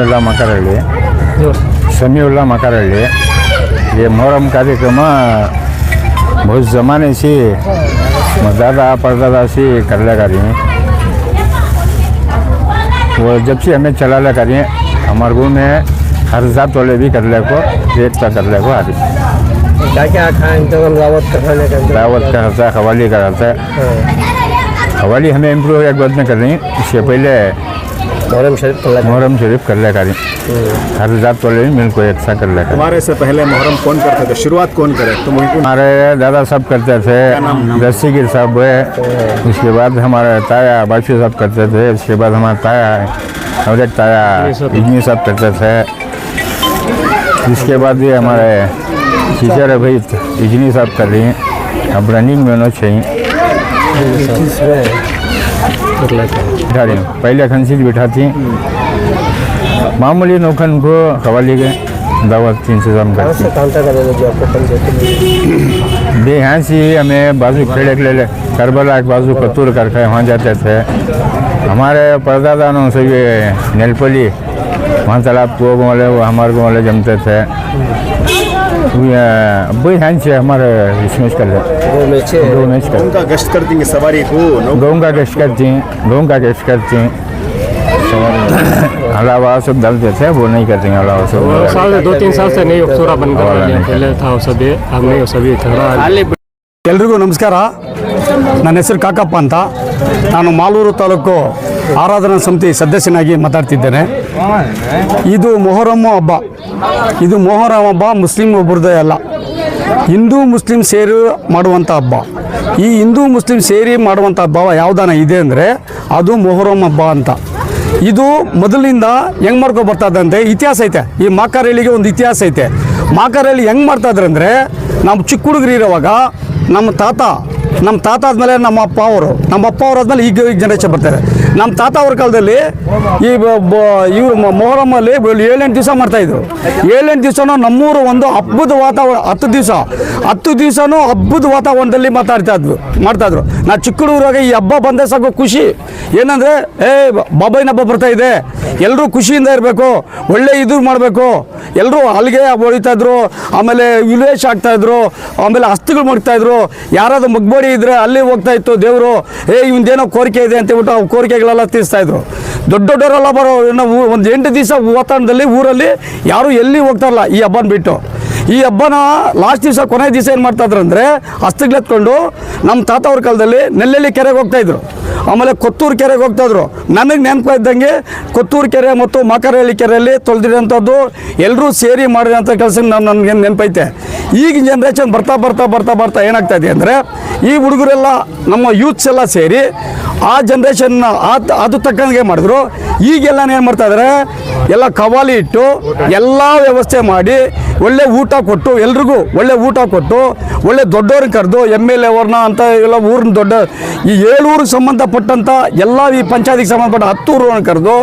ಸಮೀವುಲ್ಲಾ ಮಕರಳ್ಳಿ. ಸಮೀವುಲ್ಲಾ ಮಕರಳ್ಳಿ. ये मोहरम कार्यक्रम बहुत जमाने जमानेशी दादा कर करला करें वो जब से हमें चला चलाला करें हमारे गुण में हर जात वाले भी करले को को हरी क्या क्या खाएँ तो दावत का दावत का रहता है हवाली का रहता है खवाली हमें इम्प्रूव एक बात में कर रही इससे पहले मोहरम शरीफ का लगा शरीफ कर ले करी हर जात वाले मिल को एक सा कर ले करी हमारे से पहले मुहर्रम कौन करते थे? शुरुआत कौन करे? तो वही हमारे दादा साहब करते थे दस्तीगिर साहब हुए। उसके बाद हमारे ताया बाछू सब करते थे। उसके बाद हमारा ताया है और एक ताया इजनी साहब करते थे। इसके बाद भी हमारे टीचर है भाई इजनी साहब कर रही हैं। अब रनिंग में होना चाहिए। हैं। बिठा रही हूँ। पहले खंसी बिठाती हैं मामूली नौखन को कवाली के। कहाँ करती से पंचायत दे यहाँ से हमें बाजू खेड़े के ले करबला के बाजू कतूर करके वहाँ जाते थे। हमारे परदादा नो से ये नेलपली वहाँ तालाब को वाले वो हमारे को वाले जमते थे। अब यहाँ से हमारे इसमें कर ले वो मैच है दो मैच कर उनका गश्त करती हैं सवारी को नौ- गाँव का गश्त करती हैं गाँव का गश्त करती हैं अलावा सब डालते थे वो नहीं करती हैं अलावा सब साल दो तीन साल से नहीं अक्सोरा बनकर वाला रही है। नहीं। पहले था वो सभी अब नहीं वो सभी थोड़ा ಎಲ್ರಿಗೂ ನಮಸ್ಕಾರ ನನ್ನ ಹೆಸರು ಕಾಕಪ್ಪ ಅಂತ ನಾನು ಮಾಲೂರು ತಾಲೂಕು ಆರಾಧನಾ ಸಮಿತಿ ಸದಸ್ಯನಾಗಿ ಮಾತಾಡ್ತಿದ್ದೇನೆ ಇದು ಮೊಹರಮ್ಮ ಹಬ್ಬ ಇದು ಮೊಹರಂ ಹಬ್ಬ, ಮುಸ್ಲಿಂ ಒಬ್ಬರದೇ ಅಲ್ಲ. ಹಿಂದೂ, ಮುಸ್ಲಿಂ ಸೇರಿ ಮಾಡುವಂಥ ಹಬ್ಬ. ಈ ಹಿಂದೂ, ಮುಸ್ಲಿಂ ಸೇರಿ ಮಾಡುವಂಥ ಹಬ್ಬ ಯಾವ್ದಾನ ಇದೆ ಅಂದರೆ ಅದು ಮೊಹರಂ ಹಬ್ಬ ಅಂತ. ಇದು ಮೊದಲಿಂದ ಹೆಂಗೆ ಮಾಡ್ಕೊ ಬರ್ತಾ ಇದೆ ಅಂದರೆ ಇತಿಹಾಸ ಐತೆ. ಈ ಮಾಕಾರಳ್ಳಿಗೆ ಒಂದು ಇತಿಹಾಸ ಐತೆ. ಮಾಕಾರಳ್ಳಿ ಹೆಂಗೆ ಮಾಡ್ತಾ ಇದ್ರೆ ಅಂದರೆ ನಮ್ಮ ಚಿಕ್ಕ ಹುಡುಗರು ನಮ್ಮ ತಾತ ನಮ್ಮ ತಾತ ಆದಮೇಲೆ ನಮ್ಮ ಅಪ್ಪ ಅವರು, ನಮ್ಮ ಅಪ್ಪ ಅವ್ರು ಆದಮೇಲೆ ಈಗ ಈಗ ಜನರೇಷನ್ ಬರ್ತಾರೆ. ನಮ್ಮ ತಾತ ಅವ್ರ ಕಾಲದಲ್ಲಿ ಈ ಇವರು ಮೊಹರಮ್ಮಲ್ಲಿ ಏಳೆಂಟು ದಿವಸ ಮಾಡ್ತಾಯಿದ್ರು ಏಳೆಂಟು ದಿವಸನೂ ನಮ್ಮೂರು ಒಂದು ಹಬ್ಬದ ವಾತಾವರಣ, ಹತ್ತು ದಿವಸ, ಹತ್ತು ದಿವಸನೂ ಹಬ್ಬದ ವಾತಾವರಣದಲ್ಲಿ ಮಾತಾಡ್ತಾ ಇದ್ವು ಮಾಡ್ತಾಯಿದ್ರು ನಾ ಚಿಕ್ಕ ಹುಡುಗರಾಗ ಈ ಹಬ್ಬ ಬಂದೇ ಸಾಕು ಖುಷಿ. ಏನಂದರೆ, ಏ ಬಾಬಾಯಿನ ಹಬ್ಬ ಬರ್ತಾ ಇದೆ. ಎಲ್ಲರೂ ಖುಷಿಯಿಂದ ಇರಬೇಕು, ಒಳ್ಳೆ ಇದು ಮಾಡಬೇಕು. ಎಲ್ಲರೂ ಅಲ್ಲಿಗೆ ಹೊಡಿತಾ ಇದ್ರು, ಆಮೇಲೆ ವಿಲೇಶ್ ಆಗ್ತಾ ಇದ್ರು, ಆಮೇಲೆ ಅಸ್ತಿಗಳು ಮಾಡ್ತಾ ಇದ್ರು. ಯಾರಾದ್ರೂ ಮಗ್ಬೋಡಿ ಇದ್ರೆ ಅಲ್ಲಿ ಹೋಗ್ತಾ ಇತ್ತು ದೇವರು, ಏ ಇವಂದೇನೋ ಕೋರಿಕೆ ಇದೆ ಅಂತ ಹೇಳ್ಬಿಟ್ಟು ಆ ಕೋರಿಕೆಗಳೆಲ್ಲ ತೀರಿಸ್ತಾ ಇದ್ರು. ದೊಡ್ಡ ದೊಡ್ಡವರೆಲ್ಲ ಬರೋ ಒಂದು ಎಂಟು ದಿವಸ ವಾತಾವರಣದಲ್ಲಿ ಊರಲ್ಲಿ ಯಾರು ಎಲ್ಲಿ ಹೋಗ್ತಾರಲ್ಲ ಈ ಹಬ್ಬನ ಬಿಟ್ಟು. ಈ ಹಬ್ಬನ ಲಾಸ್ಟ್ ದಿವಸ ಕೊನೆ ದಿವಸ ಏನು ಮಾಡ್ತಾ ಇದ್ರು ಅಂದರೆ ಹಸ್ತಗ್ಲೆತ್ಕೊಂಡು ನಮ್ಮ ತಾತ ಅವ್ರ ಕಾಲದಲ್ಲಿ ನೆಲ್ಲೆಲ್ಲಿ ಕೆರೆಗೆ ಹೋಗ್ತಾ ಇದ್ರು. ಆಮೇಲೆ ಕೊತ್ತೂರು ಕೆರೆಗೆ ಹೋಗ್ತಾಯಿದ್ರು ನನಗೆ ನೆನಪು ಇದ್ದಂಗೆ ಕೊತ್ತೂರು ಕೆರೆ ಮತ್ತು ಮಾಕರಹಳ್ಳಿ ಕೆರೆಯಲ್ಲಿ ತೊಳೆದಿರೋಂಥದ್ದು ಎಲ್ಲರೂ ಸೇರಿ ಮಾಡಿರೋಂಥ ಕೆಲಸ ನಾನು ನನಗೆ ನೆನಪೈತೆ. ಈಗಿನ ಜನ್ರೇಷನ್ ಬರ್ತಾ ಬರ್ತಾ ಬರ್ತಾ ಬರ್ತಾ ಏನಾಗ್ತಾ ಇದೆ ಅಂದರೆ ಈ ಹುಡುಗರೆಲ್ಲ ನಮ್ಮ ಯೂತ್ಸ್ ಎಲ್ಲ ಸೇರಿ ಆ ಜನ್ರೇಷನ್ನ ಅದು ತಕ್ಕಂಗೆ ಮಾಡಿದ್ರು. ಈಗೆಲ್ಲ ಏನು ಮಾಡ್ತಾ ಇದ್ದಾರೆ ಎಲ್ಲ ಕವಾಲಿ ಇಟ್ಟು ಎಲ್ಲ ವ್ಯವಸ್ಥೆ ಮಾಡಿ ಒಳ್ಳೆ ಊಟ ಕೊಟ್ಟು ಎಲ್ರಿಗೂ ಒಳ್ಳೆ ಊಟ ಕೊಟ್ಟು ಒಳ್ಳೆ ದೊಡ್ಡವ್ರನ್ನ ಕರೆದು ಎಂ ಎಲ್ ಎವ್ರನ್ನ ಅಂತ ಎಲ್ಲ ಊರಿನ ದೊಡ್ಡ ಈ ಏಳೂರಿಗೆ ಸಂಬಂಧಪಟ್ಟಂಥ ಎಲ್ಲ ಈ ಪಂಚಾಯತಿಗೆ ಸಂಬಂಧಪಟ್ಟ ಹತ್ತು ಕರೆದು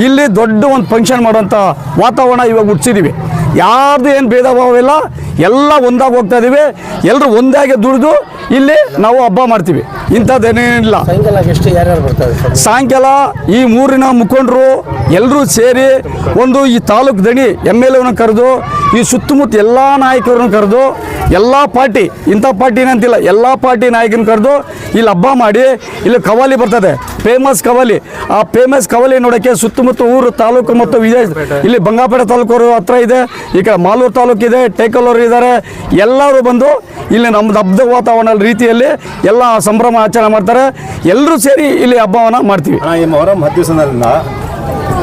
ಇಲ್ಲಿ ದೊಡ್ಡ ಒಂದು ಫಂಕ್ಷನ್ ಮಾಡುವಂಥ ವಾತಾವರಣ ಇವಾಗ ಹುಟ್ಟಿಸಿದ್ದೀವಿ ಯಾರ್ದು ಏನು ಭೇದ ಭಾವ ಇಲ್ಲ ಎಲ್ಲ ಒಂದಾಗಿ ಹೋಗ್ತಾ ಇದ್ದೀವಿ ಎಲ್ಲರೂ ಒಂದಾಗಿ ದುಡಿದು ಇಲ್ಲಿ ನಾವು ಹಬ್ಬ ಮಾಡ್ತೀವಿ. ಇಂಥದ್ದೇನೇನಿಲ್ಲ ಸಾಯಂಕಾಲ ಈ ಮೂರಿನ ಮುಖಂಡರು ಎಲ್ಲರೂ ಸೇರಿ ಒಂದು ಈ ತಾಲೂಕು ದಣಿ ಎಂ ಎಲ್ ಎನ ಕರೆದು ಈ ಸುತ್ತಮುತ್ತ ಎಲ್ಲ ನಾಯಕರನ್ನು ಕರೆದು, ಎಲ್ಲ ಪಾರ್ಟಿ, ಇಂಥ ಪಾರ್ಟಿನಂತಿಲ್ಲ ಎಲ್ಲ ಪಾರ್ಟಿ ನಾಯಕನ ಕರೆದು ಇಲ್ಲಿ ಹಬ್ಬ ಮಾಡಿ, ಇಲ್ಲಿ ಕವಾಲಿ ಬರ್ತದೆ ಫೇಮಸ್ ಕವಾಲಿ. ಆ ಫೇಮಸ್ ಕವಾಲಿ ನೋಡೋಕ್ಕೆ ಸುತ್ತಮುತ್ತ ಊರು, ತಾಲೂಕು ಮತ್ತು ವಿಜಯ ಇಲ್ಲಿ ಬಂಗಾಪೇಟೆ ತಾಲೂಕವರು ಹತ್ರ ಇದೆ, ಈ ಕಡೆ ಮಾಲೂರು ತಾಲೂಕು ಇದೆ, ಟೇಕಲ್ಲೂರು ಇದ್ದಾರೆ, ಎಲ್ಲರೂ ಬಂದು ಇಲ್ಲಿ ನಮ್ಮದು ಹಬ್ಬದ ವಾತಾವರಣ ರೀತಿಯಲ್ಲಿ ಎಲ್ಲ ಸಂಭ್ರಮ ಆಚರಣೆ ಮಾಡ್ತಾರೆ. ಎಲ್ಲರೂ ಸೇರಿ ಇಲ್ಲಿ ಹಬ್ಬವನ್ನು ಮಾಡ್ತೀವಿ.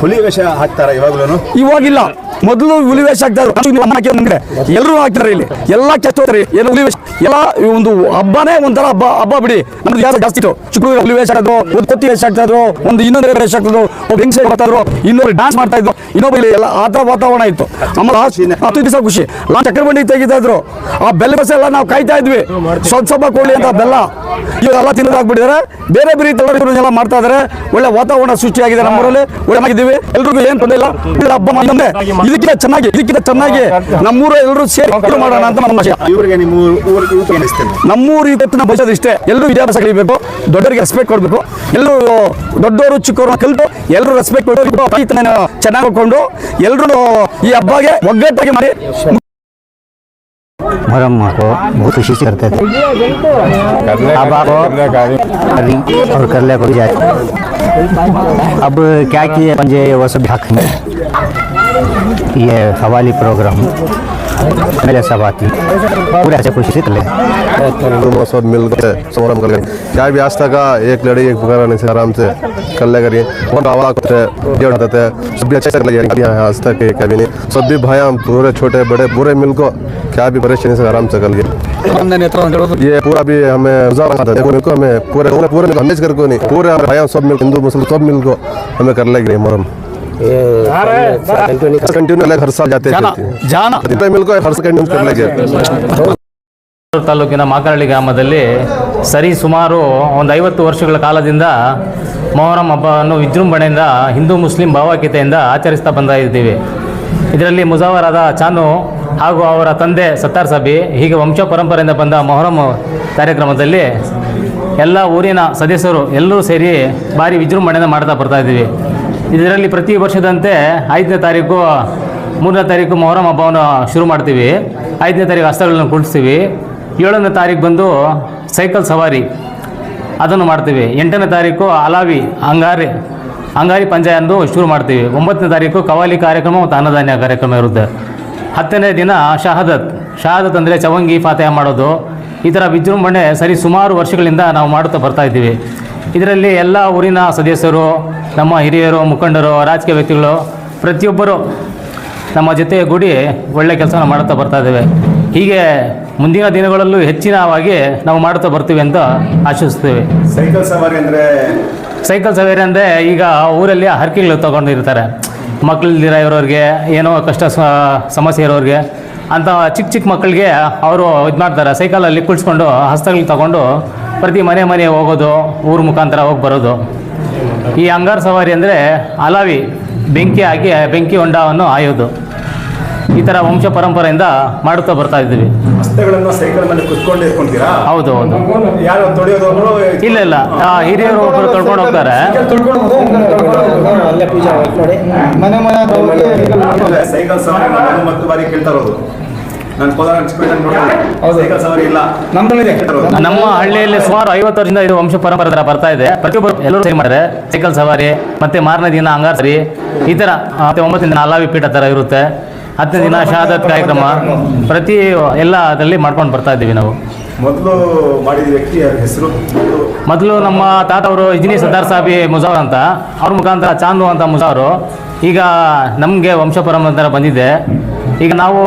ಹುಲಿ ವೇಷ ಹಾಕ್ತಾರ ಇವಾಗ್ಲೂ ಇವಾಗಿಲ್ಲ. ಮೊದಲು ಹುಲಿ ವೇಷ ಹಾಕ್ತಾರೆ ಎಲ್ಲರೂ ಹಾಕ್ತಾರೆ ಇಲ್ಲಿ. ಎಲ್ಲಾ ಹೋಗ್ತಾರೆ ಏನು ಹುಲಿ ವೇಷ ಎಲ್ಲ ಒಂದು ಹಬ್ಬನೇ ಒಂಥರ ಹಬ್ಬ ಹಬ್ಬ ಬಿಡಿ. ನಮ್ದು ಯಾರು ಜಾಸ್ತಿ ಇತ್ತು? ಚಿಕ್ಕ ಹುಲಿ ವೇಷ ಹಾಕಿದ್ರು ಒಂದು ಕೊತ್ತಿ ವೇಷ ಆಗ್ತಾ ಇದ್ರು ಒಂದು ಇನ್ನೊಂದು ವೇಷ ಆಗ್ತಿದ್ರು ಒಬ್ಬ ಹೆಂಗಸೆ ಬರ್ತಾ ಇದ್ರು ಇನ್ನೊಬ್ರು ಡ್ಯಾನ್ಸ್ ಮಾಡ್ತಾ ಇದ್ರು ಇನ್ನೊಬ್ಬ ಇಲ್ಲಿ ಎಲ್ಲ ಆತರ ಥರ ವಾತಾವರಣ ಇತ್ತು. ಆಮೇಲೆ ಹತ್ತು ದಿವಸ ಖುಷಿ. ನಾ ಚಕ್ರಬಂಡಿ ತೆಗಿತಾ ಇದ್ರು. ಆ ಬೆಲ್ಲ ಬಸ್ ಎಲ್ಲ ನಾವು ಕಾಯ್ತಾ ಇದ್ವಿ. ಸ್ವಲ್ಪ ಸ್ವಲ್ಪ ಕೋಳಿ ಅಂತ ಬೆಲ್ಲ. ಇವೆಲ್ಲ ತಿನ್ನೋದಾಗ್ಬಿಟ್ಟಿದ್ದಾರೆ ಬೇರೆ ಬೇರೆ ತಲೆಲ್ಲ ಮಾಡ್ತಾ ಇದ್ದಾರೆ ಒಳ್ಳೆ ವಾತಾವರಣ ಸೃಷ್ಟಿಯಾಗಿದೆ ನಮ್ಮೂರಲ್ಲಿ. ಒಳ್ಳೆ ಮಾಡಿದ್ದೀವಿ ಮಾಡ್ತೀವಿ ಎಲ್ರಿಗೂ ಏನ್ ತೊಂದರೆ ಇಲ್ಲ ಇದು ಹಬ್ಬ ಮಾಡಿದ್ರೆ ಇದಕ್ಕಿಂತ ಚೆನ್ನಾಗಿ ಇದಕ್ಕಿಂತ ಚೆನ್ನಾಗಿ ನಮ್ಮೂರ ಎಲ್ಲರೂ ಸೇರಿ ಇದು ಮಾಡೋಣ ಅಂತ ನಮ್ಮ ಆಶಯ. ಇವ್ರಿಗೆ ನಿಮ್ಮ ಊರಿಗೆ ಊರಿಗೆ ಅನಿಸ್ತೇನೆ ನಮ್ಮೂರು ಇವತ್ತಿನ ಬಯಸೋದು ಇಷ್ಟೇ ಎಲ್ಲರೂ ವಿದ್ಯಾಭ್ಯಾಸ ಕಲಿಬೇಕು ದೊಡ್ಡವರಿಗೆ ರೆಸ್ಪೆಕ್ಟ್ ಕೊಡಬೇಕು ಎಲ್ಲರೂ ದೊಡ್ಡವರು ಚಿಕ್ಕವರು ಕಲಿತು ಎಲ್ಲರೂ ರೆಸ್ಪೆಕ್ಟ್ ಕೊಡಬೇಕು ರೈತನ ಚೆನ್ನಾಗಿ ಹೋಗ್ಕೊಂಡು ಎಲ್ಲರೂ ಈ ಹಬ್ಬಗೆ ಒಗ್ಗಟ್ಟಾಗಿ ಮಾಡಿ मुहर्रम को बहुत खुशी से करते थे अब आप और कर ले को भी जाए अब क्या किए पंजे वो सब ढाकेंगे ये हवाली प्रोग्राम। मेरे सब आती पूरे ऐसे से ले। तुम सब मिल कर समारंभ कर क्या भी तक का एक लड़ी एक पुकारा नहीं से आराम से कर ले करिए। बहुत आवाज़ करते ये उठाते थे। सब भी अच्छे से कर लिया यहाँ तक ये कभी नहीं। सब भी भाई हम पूरे छोटे, बड़े पूरे मिल को क्या भी परेशानी से आराम से कर लिए। ये पूरा भी हमें मजा आता था देखो हमें पूरे पूरे पूरे मिल हमें कर को नहीं पूरे हमारे भाई हम सब मिल हिंदू मुस्लिम सब मिल को हमें कर ले गए मोहरम कंटिन्यू अलग हर साल जाते ಜಾನ थे ಜಾನ जितना मिल को हर साल कंटिन्यू कर ले गए ತಾಲೂಕಿನ ಮಾಕರಳ್ಳಿ ಗ್ರಾಮದಲ್ಲಿ ಸರಿ ಸುಮಾರು ಒಂದು ಐವತ್ತು ವರ್ಷಗಳ ಕಾಲದಿಂದ ಮೊಹರಂ ಹಬ್ಬವನ್ನು ವಿಜೃಂಭಣೆಯಿಂದ ಹಿಂದೂ ಮುಸ್ಲಿಂ ಭಾವೈಕ್ಯತೆಯಿಂದ ಆಚರಿಸ್ತಾ ಬಂದ ಇದ್ದೀವಿ ಇದರಲ್ಲಿ ಮುಜಾವರಾದ ಚಾನು ಹಾಗೂ ಅವರ ತಂದೆ ಸತ್ತಾರ್ ಸಾಬಿ ಹೀಗೆ ವಂಶ ಪರಂಪರೆಯಿಂದ ಬಂದ ಮೊಹರಂ ಕಾರ್ಯಕ್ರಮದಲ್ಲಿ ಎಲ್ಲ ಊರಿನ ಸದಸ್ಯರು ಎಲ್ಲರೂ ಸೇರಿ ಭಾರಿ ವಿಜೃಂಭಣೆಯಿಂದ ಮಾಡ್ತಾ ಬರ್ತಾ ಇದ್ದೀವಿ. ಇದರಲ್ಲಿ ಪ್ರತಿ ವರ್ಷದಂತೆ ಐದನೇ ತಾರೀಕು, ಮೂರನೇ ತಾರೀಕು ಮೊಹರಂ ಹಬ್ಬವನ್ನು ಶುರು ಮಾಡ್ತೀವಿ. ಐದನೇ ತಾರೀಕು ಹಸ್ತಗಳನ್ನು ಕುಳಿಸ್ತೀವಿ ಏಳನೇ ತಾರೀಕು ಬಂದು ಸೈಕಲ್ ಸವಾರಿ ಅದನ್ನು ಮಾಡ್ತೀವಿ. ಎಂಟನೇ ತಾರೀಕು ಅಲಾವಿ, ಅಂಗಾರಿ ಅಂಗಾರಿ ಪಂಜಾಯ ಶುರು ಮಾಡ್ತೀವಿ. ಒಂಬತ್ತನೇ ತಾರೀಕು ಕವಾಲಿ ಕಾರ್ಯಕ್ರಮ ಮತ್ತು ಅನ್ನದಾನ್ಯ ಕಾರ್ಯಕ್ರಮ ಇರುತ್ತೆ. ಹತ್ತನೇ ದಿನ ಶಹಾದತ್. ಶಹಾದತ್ ಅಂದರೆ ಚವಂಗಿ ಫಾತೆಹ ಮಾಡೋದು. ಈ ಥರ ವಿಜೃಂಭಣೆ ಸರಿ ಸುಮಾರು ವರ್ಷಗಳಿಂದ ನಾವು ಮಾಡುತ್ತಾ ಬರ್ತಾ ಇದ್ದೀವಿ. ಇದರಲ್ಲಿ ಎಲ್ಲ ಊರಿನ ಸದಸ್ಯರು, ನಮ್ಮ ಹಿರಿಯರು, ಮುಖಂಡರು, ರಾಜಕೀಯ ವ್ಯಕ್ತಿಗಳು, ಪ್ರತಿಯೊಬ್ಬರು ನಮ್ಮ ಜೊತೆ ಗೂಡಿ ಒಳ್ಳೆ ಕೆಲಸ ಮಾಡುತ್ತಾ ಬರ್ತಾ ಇದ್ದೇವೆ. ಹೀಗೆ ಮುಂದಿನ ದಿನಗಳಲ್ಲೂ ಹೆಚ್ಚಿನವಾಗಿ ನಾವು ಮಾಡುತ್ತಾ ಬರ್ತೀವಿ ಅಂತ ಆಶಿಸ್ತೇವೆ ಸೈಕಲ್ ಸವಾರಿ ಅಂದ್ರೆ ಸೈಕಲ್ ಸವೇರಿ ಅಂದರೆ ಈಗ ಊರಲ್ಲಿ ಹರಕೆಗಳು ತೊಗೊಂಡಿರ್ತಾರೆ ಮಕ್ಕಳಿಲ್ದಿರ ಇರೋರಿಗೆ, ಏನೋ ಕಷ್ಟ ಸಮಸ್ಯೆ ಇರೋರಿಗೆ, ಅಂತ ಚಿಕ್ಕ ಚಿಕ್ಕ ಮಕ್ಕಳಿಗೆ ಅವರು ಇದು ಮಾಡ್ತಾರೆ. ಸೈಕಲಲ್ಲಿ ಕುಳಿಸ್ಕೊಂಡು ಹಸ್ತಗಳು ತಗೊಂಡು ಪ್ರತಿ ಮನೆ ಮನೆ ಹೋಗೋದು, ಊರ ಮುಖಾಂತರ ಹೋಗಿ ಬರೋದು. ಈ ಅಂಗಾರ ಸವಾರಿ ಅಂದರೆ ಅಲಾವಿ ಬೆಂಕಿ ಹಾಕಿ ಬೆಂಕಿ ಹೊಂಡವನ್ನು ಆಯೋದು ಈ ಥರ ವಂಶ ಪರಂಪರೆಯಿಂದ ಮಾಡುತ್ತಾ ಬರ್ತಾ ಇದ್ದೀವಿ. ಹಸ್ತಗಳನ್ನು ಸೈಕಲ್ ಮೇಲೆ ಕುತ್ಕೊಂಡು ಇಟ್ಕೊಂತೀರಾ ಹೌದು ಹೌದು. ಯಾರು ತೊಳೆಯೋದು ಇಲ್ಲ ಇಲ್ಲ. ಆ, ಹಿರಿಯರು ಒಬ್ಬರು ತೊಳ್ಕೊಂಡು ಹೋಗ್ತಾರೆ. ಅಲ್ಲೇ ಪೂಜೆ ಮಾಡಿ ಸೈಕಲ್ ಸವಾರಿ ನಾನು ಮತ್ತು ಬಾರಿ ಕೇಳ್ತಾ ಇರೋದು ನಾನು ಕೋಲಾರ ಚಿಕ್ಕಪೇಟೆ ನೋಡಿ. ಸೈಕಲ್ ಸವಾರಿ ಇಲ್ಲ. ಕೇಳ್ತಾ ನಮ್ಮ ಹಳ್ಳಿಯಲ್ಲಿ ಸುಮಾರು ಐವತ್ತು ವರ್ಷದಿಂದ ಇದು ವಂಶ ಪರಂಪರೆ ತರ ಬರ್ತಾ ಇದೆ. ಪ್ರತಿಯೊಬ್ಬರು ಎಲ್ಲರೂ ಸೇರಿ ಮಾಡ್ತಾರೆ ಸೈಕಲ್ ಸವಾರಿ ಮತ್ತೆ ಮಾರನೇ ದಿನ ಅಂಗಾರ್ ಸರಿ ಈ ತರ ಮತ್ತೆ ಒಂಬತ್ತು ದಿನ ಅಲಾವಿ ಪೀಠ ತರ ಇರುತ್ತೆ. ಹತ್ತನೇ ದಿನ ಶಹಾದತ್ ಕಾರ್ಯಕ್ರಮ ಪ್ರತಿ ಎಲ್ಲ ಅದರಲ್ಲಿ ಮಾಡ್ಕೊಂಡು ಬರ್ತಾ ಇದ್ದೀವಿ ನಾವು. ಮೊದಲು ಮಾಡಿದ ವ್ಯಕ್ತಿ ಹೆಸರು? ಮೊದಲು? ನಮ್ಮ ತಾತ ಅವರು ಇಜಿನಿ ಸರ್ದಾರ್ ಸಾಬಿ ಮುಜಾವರ್ ಅಂತ. ಅವ್ರ ಮುಖಾಂತರ ಚಾಂದು ಅಂತ ಮುಜಾವರು. ಈಗ ನಮಗೆ ವಂಶ ಪರಂಪರೆ ಬಂದಿದೆ. ಈಗ ನಾವು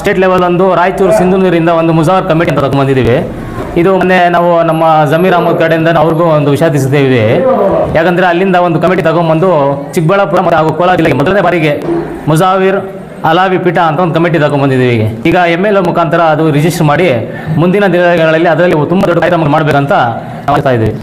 ಸ್ಟೇಟ್ ಲೆವೆಲ್ ಒಂದು ರಾಯಚೂರು ಸಿಂಧುನೂರಿಂದ ಒಂದು ಮುಜಾವರ್ ಕಮಿಟಿ ಅಂತ ತಗೊಂಡ್ಬಂದಿದ್ದೀವಿ. ಇದು ಮೊನ್ನೆ ನಾವು ನಮ್ಮ ಜಮೀರ್ ಅಹಮದ್ ಕಡೆಯಿಂದ ಅವ್ರಿಗೂ ಒಂದು ವಿಷಯ ತಿಳಿಸಿದ್ದೇವೆ. ಯಾಕಂದರೆ ಅಲ್ಲಿಂದ ಒಂದು ಕಮಿಟಿ ತಗೊಂಬಂದು ಚಿಕ್ಕಬಳ್ಳಾಪುರ ಮತ್ತು ಹಾಗೂ ಕೋಲಾರ ಜಿಲ್ಲೆಗೆ ಮೊದಲನೇ ಬಾರಿಗೆ ಮುಜಾವಿರ್ ಅಲಾವಿ ಪೀಠ ಅಂತ ಒಂದು ಕಮಿಟಿ ತಗೊಂಡ್ಬಂದಿದ್ದೀವಿ ಈಗ. ಎಂ ಎಲ್ ಎ ಮುಖಾಂತರ ಅದು ರಿಜಿಸ್ಟರ್ ಮಾಡಿ ಮುಂದಿನ ದಿನಗಳಲ್ಲಿ ಅದರಲ್ಲಿ ತುಂಬ ದೊಡ್ಡ ಕಾರ್ಯಕ್ರಮ ಮಾಡಬೇಕಂತ ಮಾಡ್ತಾ ಇದ್ದೀವಿ.